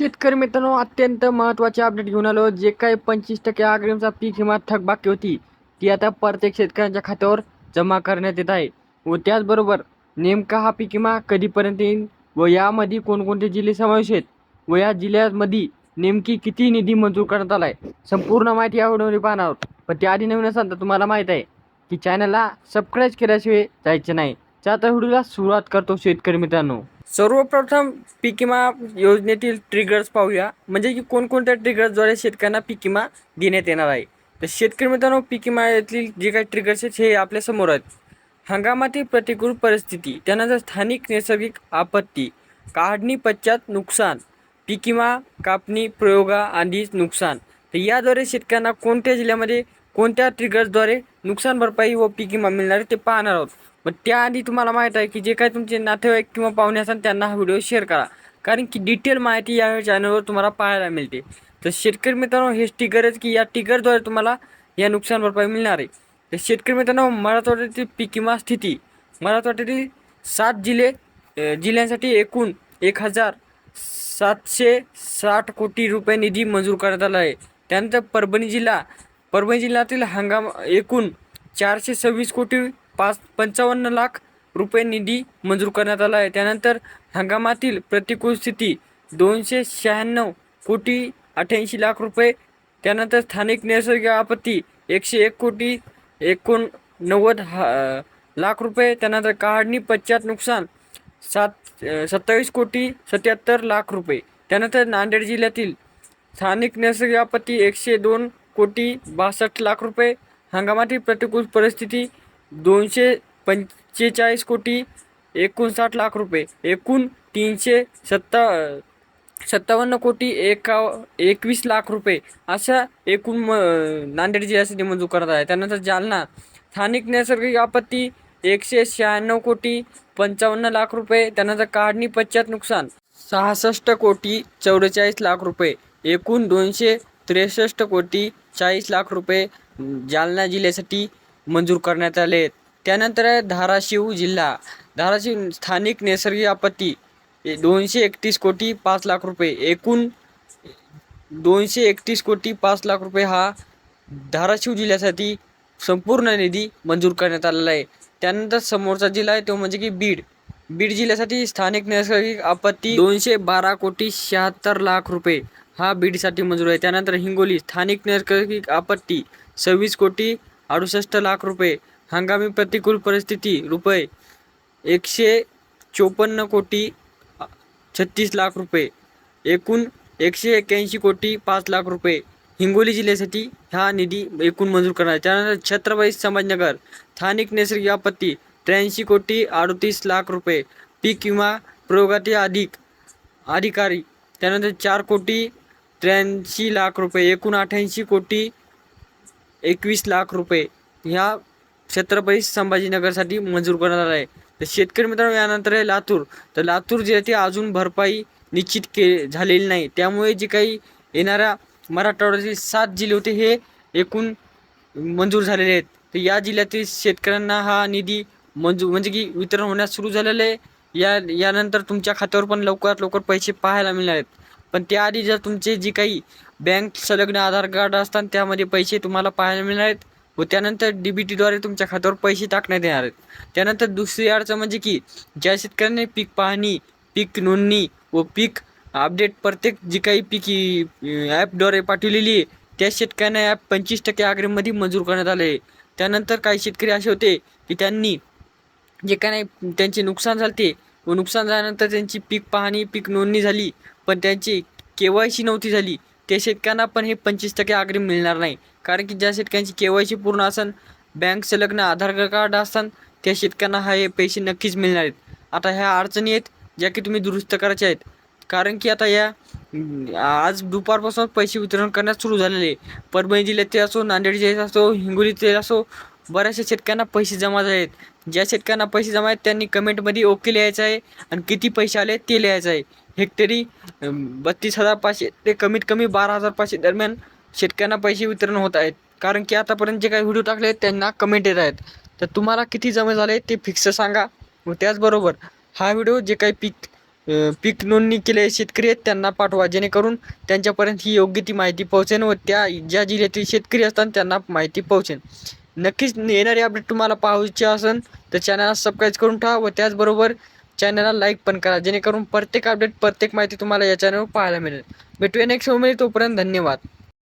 शेतकरी मित्रांनो अत्यंत महत्त्वाचे अपडेट घेऊन आलो. जे काही पंचवीस टक्के अग्रिमचा पीक विमा थकबाकी होती ती आता प्रत्येक शेतकऱ्यांच्या खात्यावर जमा करण्यात येत आहे. व त्याचबरोबर नेमका हा पीक विमा कधीपर्यंत येईल व यामध्ये कोणकोणते जिल्हे समावेश आहेत? व या जिल्ह्यामध्ये नेमकी किती निधी मंजूर करण्यात आला आहे संपूर्ण माहिती या व्हिडिओमध्ये पाहणार आहोत. पण त्याआधी नवीन असाल तर तुम्हाला माहीत आहे की चॅनलला सबस्क्राईब केल्याशिवाय जायचे नाही. तर आता व्हिडिओला सुरुवात करतो शेतकरी मित्रांनो. सर्वप्रथम पीक विमा योजनेतील ट्रिगर्स पाहूया. म्हणजे की कोणकोणत्या ट्रिगर्सद्वारे शेतकऱ्यांना पीक विमा देण्यात येणार आहे. तर शेतकरी मित्रांनो पीक विमा येथील जे काही ट्रिगर्स आहेत हे आपल्यासमोर आहेत. हंगामातील प्रतिकूल परिस्थिती त्यानंतर स्थानिक नैसर्गिक आपत्ती काढणी पश्चात नुकसान पीक विमा कापणी प्रयोगा आधीच नुकसान. तर याद्वारे शेतकऱ्यांना कोणत्या जिल्ह्यामध्ये कोणत्या ट्रिगर्सद्वारे नुकसान भरपाई व पीक विमा मिळणार ते पाहणार आहोत. पण त्याआधी तुम्हाला माहीत आहे की जे काही तुमचे नातेवाईक किंवा पाहुणे असाल त्यांना हा व्हिडिओ शेअर करा. कारण की डिटेल माहिती या चॅनलवर तुम्हाला पाहायला मिळते. तर शेतकरी मित्रांनो हे स्टिकरच की या टिकरद्वारे तुम्हाला या नुकसान भरपाई मिळणार आहे. तर शेतकरी मित्रांनो मराठवाड्यातील पीक किंवा स्थिती. मराठवाड्यातील सात जिल्हे जिल्ह्यांसाठी एकूण एक हजार सातशे साठ कोटी रुपये निधी मंजूर करण्यात आला आहे. त्यानंतर परभणी जिल्हा परभणी जिल्ह्यातील हंगाम एकूण चारशे सव्वीस कोटी पाच पंचावन्न लाख रुपये निधी मंजूर करण्यात आला आहे. त्यानंतर हंगामातील प्रतिकूल स्थिती दोनशे शहाण्णव कोटी अठ्ठ्याऐंशी लाख रुपये. त्यानंतर स्थानिक नैसर्गिक आपत्ती एकशे एक कोटी एकोणनव्वद हा लाख रुपये. त्यानंतर काढणी पश्चात नुकसान सात सत्तावीस कोटी सत्याहत्तर लाख रुपये. त्यानंतर नांदेड जिल्ह्यातील स्थानिक नैसर्गिक आपत्ती एकशे दोन कोटी बासष्ट लाख रुपये. हंगामातील प्रतिकूल परिस्थिती दोनशे पंचेचाळीस कोटी एकोणसाठ लाख रुपये. एकूण तीनशे सत्ता सत्तावन्न कोटी एका एकवीस लाख रुपये. अशा एकूण म नांदेड जिल्ह्यासाठी मंजूर करत आहे त्यानंतर जालना. स्थानिक नैसर्गिक आपत्ती एकशे शहाण्णव कोटी पंचावन्न लाख रुपये. त्यानंतर काढणी पश्चात नुकसान सहासष्ट कोटी चौवेचाळीस लाख रुपये. एकूण दोनशे त्रेसष्ट कोटी चाळीस लाख रुपये जालना जिल्ह्यासाठी मंजूर करण्यात आले. आहेत त्यानंतर आहे धाराशिव जिल्हा. धाराशिव स्थानिक नैसर्गिक आपत्ती. दोनशे एकतीस कोटी पाच लाख रुपये. एकूण दोनशे एकतीस कोटी पाच लाख रुपये हा धाराशिव जिल्ह्यासाठी संपूर्ण निधी मंजूर करण्यात आलेला आहे. त्यानंतर समोरचा जिल्हा आहे तो म्हणजे की बीड. बीड जिल्ह्यासाठी स्थानिक नैसर्गिक आपत्ती दोनशे बारा कोटी शहात्तर लाख रुपये हा बीडसाठी मंजूर आहे. त्यानंतर हिंगोली स्थानिक नैसर्गिक आपत्ती सव्वीस कोटी अडुसष्ट लाख रुपये. हंगामी प्रतिकूल परिस्थिती रुपये एकशे चोपन्न कोटी छत्तीस लाख रुपये. एकूण एकशे एक्क्याऐंशी कोटी पाच लाख रुपये. हिंगोली जिल्ह्यासाठी हा निधी एकूण मंजूर करणार त्यानंतर छत्रपती संभाजीनगर स्थानिक नैसर्गिक आपत्ती त्र्याऐंशी कोटी अडतीस लाख रुपये. पीक विमा प्रयोगातील अधिक अधिकारी. त्यानंतर चार कोटी त्र्याऐंशी लाख रुपये. एकूण अठ्ठ्याऐंशी कोटी एकवीस लाख रुपये ह्या छत्रपती संभाजीनगरसाठी मंजूर करणार आला आहे. तर शेतकरी मित्रांनो यानंतर आहे लातूर. तर लातूर जिल्ह्यातील अजून भरपाई निश्चित के झालेली नाही. त्यामुळे जे काही येणाऱ्या मराठवाड्यातील सात जिल्हे होते हे एकूण मंजूर झालेले आहेत. तर या जिल्ह्यातील शेतकऱ्यांना हा निधी मंजूर म्हणजे की वितरण होण्यास सुरू झालेलं आहे. या यानंतर तुमच्या खात्यावर पण लवकरात लवकर पैसे पाहायला मिळणार आहेत. पण त्याआधी जर तुमचे जी काही बँक संलग्न आधार कार्ड असतात त्यामध्ये पैसे तुम्हाला पाहायला मिळणार आहेत व त्यानंतर डी बी टीद्वारे तुमच्या खात्यावर पैसे टाकण्यात येणार आहेत. त्यानंतर दुसरी अडचण म्हणजे की ज्या शेतकऱ्यांनी पीक पाहणी पीक नोंदणी व पीक अपडेट प्रत्येक जी काही पीक ॲपद्वारे पाठवलेली आहे त्या शेतकऱ्यांना ॲप पंचवीस टक्के अग्रिममध्ये मंजूर करण्यात आले आहे. त्यानंतर काही शेतकरी असे होते की त्यांनी जे काही नाही त्यांचे नुकसान झाले ते व नुकसान झाल्यानंतर त्यांची पीक पाहणी पीक नोंदणी झाली पण त्यांची के वाय सी नव्हती झाली. त्या शेतकऱ्यांना पण हे पंचवीस टक्के अग्रिम मिळणार नाही. कारण की ज्या शेतकऱ्यांची के वाय सी पूर्ण असन बँक संलग्न आधार कार्ड असतात त्या शेतकऱ्यांना हा हे पैसे नक्कीच मिळणार आहेत. आता ह्या अडचणी आहेत ज्या की तुम्ही दुरुस्त करायच्या आहेत. कारण की आता या आज दुपारपासून पैसे वितरण करण्यास सुरू झालेले आहे. परभणी जिल्ह्यातील असो नांदेड जिल्ह्यात असो हिंगोलीतील असो बऱ्याचशा शेतकऱ्यांना पैसे जमा झाले आहेत ज्या शेतकऱ्यांना पैसे जमा आहेत त्यांनी कमेंटमध्ये ओके लिहायचं आहे आणि किती पैसे आले ते लिहायचं आहे. हेक्टरी बत्तीस हजार पाचशे ते कमीत कमी बारा हजार पाचशे दरम्यान शेतकऱ्यांना पैसे वितरण होत आहेत. कारण की आतापर्यंत जे काही व्हिडिओ टाकले आहेत त्यांना कमेंट येत आहेत. तर तुम्हाला किती जमा झाले ते फिक्स सांगा. व त्याचबरोबर हा व्हिडिओ जे काही पीक पीक नोंदणी केलेले शेतकरी आहेत त्यांना पाठवा. जेणेकरून त्यांच्यापर्यंत ही योग्य ती माहिती पोहोचेन व त्या ज्या जिल्ह्यातील शेतकरी असतात त्यांना माहिती पोहोचेन नक्कीच येणारी अपडेट तुम्हाला पाहायची असेल तर चॅनलला सबस्क्राईब करून ठेवा व त्याचबरोबर चॅनलला लाईक पण करा जेणेकरून प्रत्येक अपडेट प्रत्येक माहिती तुम्हाला या चॅनलवर पाहायला मिळेल. भेटूया नेक्स्टमध्ये तोपर्यंत धन्यवाद.